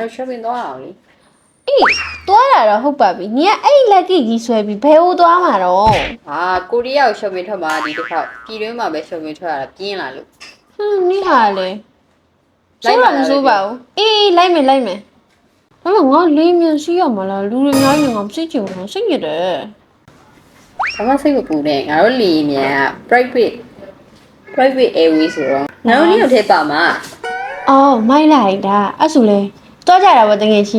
တို့ shopping သွားအောင်လေအေးသွားတာတော့ဟုတ်ပါပြီညီကအဲ့လက်ကကြီးဆွဲပြီးဘယ်ဟိုသွားမှာတော့ဟာကိုရီးယားကို shopping ထွက်မှာဒီတစ်ခါပြည်တွင်းမှာပဲ shopping ထွက်ရတာပြင်းလာလို့ ဟွန်းနိဟာလေလိုလိုက်က်ပါပါလားမစိုးပါဘူးအေးလိုက်မယ်လိုက်မယ်ဒါပေမဲ့ငါလေးမြန်စီးရမှာလားလူတွေအများကြီးငါမစိတ်ချင်ဘူးစိတ်ညစ်တယ်ဘာမှစိတ်မပူနဲ့ငါတို့လေမြန်က private private airway ဆိုတော့ငါတို့နေရောက်ထဲပါမှာအော်မိုက်လိုက်တာအဲ့ဆိုလေ သွားကြတာပေါ့တကယ်ချ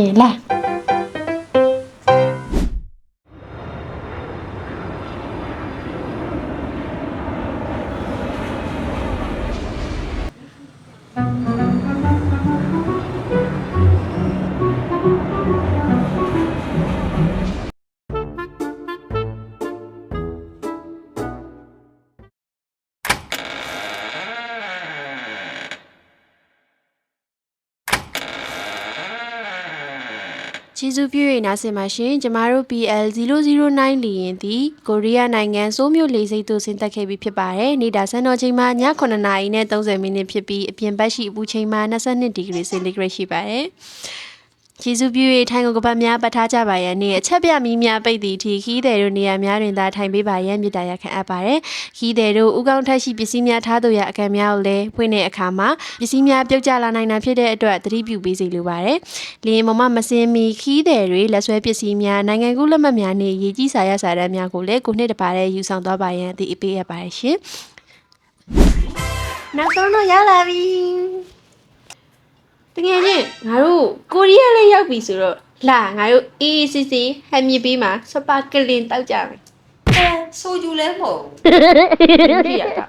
ကျေးဇူးပြု၍နားဆင်ပါရှင်ကျမတို့ PL 009လီရင်သည်ကိုရီးယားနိုင်ငံစိုးမြို့လေဆိပ်သို့ဆင်းသက်ခဲ့ပြီးဖြစ်ပါတယ်နေတာစံတော်ချိန်မှာည9:30နာရီနဲ့30မိနစ်ဖြစ်ပြီးအပြင်ဘက်ရှိအပူချိန်မှာ22ဒီဂရီစင်တီဂရိတ်ရှိပါတယ် ကျေးဇူးပြု၍ထိုင်ကုန်ကပတ်များပတ်ထားကြပါရန်နေ့အချက်ပြမီးများပိတ်သည့်အထိခီးသည်တို့နေရာများတွင်သာထိုင်ပေးပါရန်မြစ်တာရခံအပ်ပါတယ်ခီးသည်တို့ဥကောင်းထက်ရှိပစ္စည်းများထားတို့ရအကံများကိုလည်းဖွင့်တဲ့အခါမှာပစ္စည်းများပြုတ်ကျလာနိုင်တာဖြစ်တဲ့အတွက်သတိပြုပေးစီလိုပါတယ်လင်းမမမစင်းမီခီးတယ်တွေလက်ဆွဲပစ္စည်းများနိုင်ငံကူးလက်မှတ်များနဲ့ရေးကြီးစာရစာတမ်းများကိုလည်းကိုနှစ်တစ်ပါးတည်းယူဆောင်သွားပါရန်အသိအပေးရပါတယ်ရှင်။နောက်ဆုံးတော့ရောက်လာပြီ။ တကယ်ချင်းငါတို့ကိုရီးယားလည်းရောက်ပြီဆိုတော့လာငါတို့ EECC ဟမ်မြစ်ပြီးမှာစပါကလင်တောက်ကြမယ်အဲဆိုဂျူလဲမဟုတ်။ကြည့်ရတာ